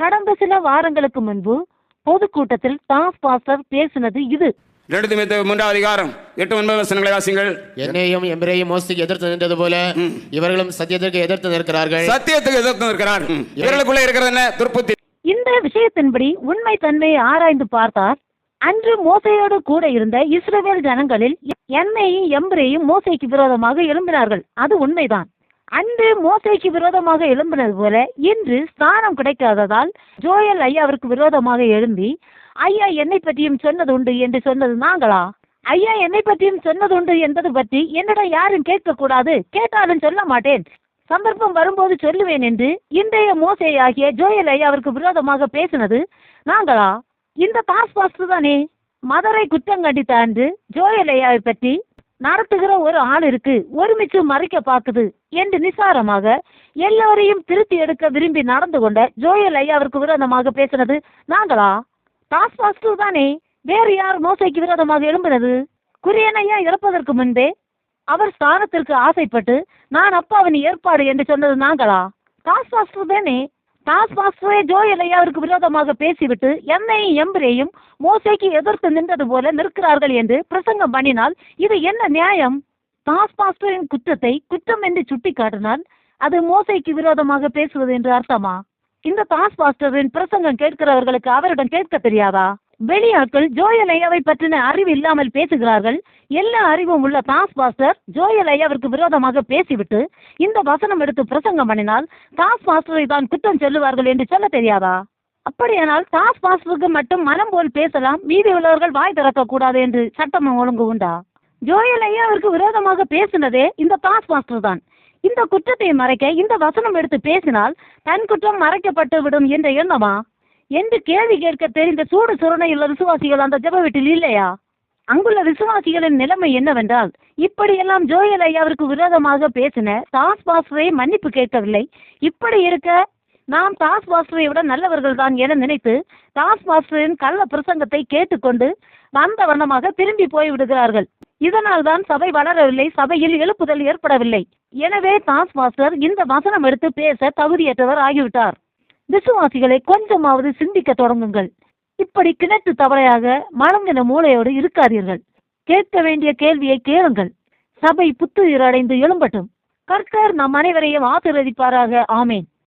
கடந்த சில வாரங்களுக்கு முன்பு பொதுக்கூட்டத்தில் தாஸ் பாஸ்டர் பேசினது இது. மூன்றாவது அதிகாரம். எட்டு ஒன்பது வசனங்களை வாசிங்கள். என்னையும் எம்பிரையும் மோசைக்கு எதிர்த்து நின்றது போல இவர்களும் சத்தியத்திற்கு எதிர்த்து நிற்கிறார்கள். சத்தியத்துக்கு எதிர்த்து இருக்கிறார் இவர்களுக்குள்ள இருக்கிறது என்ன? துர்ப்புத்தி இந்த விஷயத்தின்படி உண்மை தன்மையை ஆராய்ந்து பார்த்தார் அன்று மோசையோடு கூட இருந்த இஸ்ரவேல் ஜனங்களில் எண்ணெயும் எம்பரையும் மோசைக்கு விரோதமாக எழும்பினார்கள். அது உண்மைதான். அன்று மோசைக்கு விரோதமாக எழும்பினது போல இன்று ஸ்தானம் கிடைக்காததால் ஜோயல் ஐயாவிற்கு விரோதமாக எழும்பி ஐயா என்னை பற்றியும் சொன்னது உண்டு என்று சொன்னது நாங்களா? ஐயா என்னை பற்றியும் சொன்னது உண்டு என்பது பற்றி என்னிடம் யாரும் கேட்கக்கூடாது. கேட்டாலும் சொல்ல மாட்டேன். சந்தர்ப்பம் வரும்போது சொல்லுவேன் என்று இன்றைய மோசை ஆகிய ஜோயல் ஐயாவிற்கு விரோதமாக பேசினது நாங்களா? இந்த பாஸ் பாஸ்து தானே மதுரை குற்றம் கண்டித்த அன்று ஜோயல் ஐயாவை பற்றி நடத்துகிற ஒரு ஆள் இருக்கு. ஒருமிச்சு மறைக்க பாக்குது என்று நிசாரமாக எல்லோரையும் திருத்தி எடுக்க விரும்பி நடந்து கொண்ட ஜோயல் ஐயாவிற்கு விரோதமாக பேசினது நாங்களா? டாஸ் பாஸ்டர் தானே? வேறு யார் மோசைக்கு விரோதமாக எழும்பினது? குரியன் ஐயா இறப்பதற்கு முன்பே அவர் ஸ்தானத்திற்கு ஆசைப்பட்டு நான் அப்பாவின் ஏற்பாடு என்று சொன்னது நாங்களா? டாஸ் மாஸ்டர் தானே? டாஸ் மாஸ்டரே ஜோயலையா அவருக்கு விரோதமாக பேசிவிட்டு என்னையும் எம்பரையும் மோசைக்கு எதிர்த்து நின்றது போல நிற்கிறார்கள் என்று பிரசங்கம் பண்ணினால் இது என்ன நியாயம்? டாஸ் மாஸ்டரின் குற்றத்தை குற்றம் என்று சுட்டிக்காட்டினால் அது மோசைக்கு விரோதமாக பேசுவது என்று அர்த்தமா? இந்த டாஸ் மாஸ்டரின் பிரசங்கம் கேட்கிறவர்களுக்கு அவரிடம் கேட்க தெரியாதா? வெளியாட்கள் ஜோயல் ஐயாவை பற்றின அறிவு இல்லாமல் பேசுகிறார்கள். எல்லா அறிவும் உள்ள தாஸ் மாஸ்டர் ஜோயல் ஐயாவிற்கு விரோதமாக பேசிவிட்டு இந்த வசனம் எடுத்து பிரசங்கம் பண்ணினால் தாஸ் மாஸ்டரை தான் குற்றம் சொல்லுவார்கள் என்று சொல்ல தெரியாதா? அப்படியானால் தாஸ் மாஸ்டருக்கு மட்டும் மனம் போல் பேசலாம் மீதி உள்ளவர்கள் வாய் திறக்க கூடாது என்று சட்டம் ஒழுங்கு உண்டா? ஜோயல் ஐயாவிற்கு விரோதமாக பேசினதே இந்த தாஸ் மாஸ்டர் தான். இந்த குற்றத்தை மறைக்க இந்த வசனம் எடுத்து பேசினால் தன் குற்றம் மறைக்கப்பட்டு விடும் என்ற எண்ணமா? என்று கேள்வி கேட்க தெரிந்த சூடு சுரணையுள்ள விசுவாசிகள் அந்த ஜெப வீட்டில் இல்லையா? அங்குள்ள விசுவாசிகளின் நிலைமை என்னவென்றால் இப்படியெல்லாம் ஜோயல் ஐயாவிற்கு விரோதமாக பேசின தாஸ் பாஸ்டரை மன்னிப்பு கேட்கவில்லை. இப்படி இருக்க நாம் தாஸ் பாஸ்டரை விட நல்லவர்கள் தான் என நினைத்து தாஸ் பாஸ்டரின் கள்ள பிரசங்கத்தை கேட்டுக்கொண்டு வந்த வண்ணமாக திரும்பி போய் விடுகிறார்கள். இதனால் தான் சபை வளரவில்லை சபையில் எழுப்புதல் ஏற்படவில்லை. எனவே தாஸ் மாஸ்டர் இந்த வசனம் எடுத்து பேச தகுதியற்றவர் ஆகிவிட்டார். விசுவாசிகளை கொஞ்சமாவது சிந்திக்க தொடங்குங்கள். இப்படி கிணற்று தவறையாக மலங்கின மூளையோடு இருக்காதீர்கள். கேட்க வேண்டிய கேள்வியை கேளுங்கள். சபை புத்துயிர் அடைந்து எழும்பட்டும். கர்த்தர் நம் அனைவரையும் ஆசீர்வதிப்பாராக. ஆமேன்.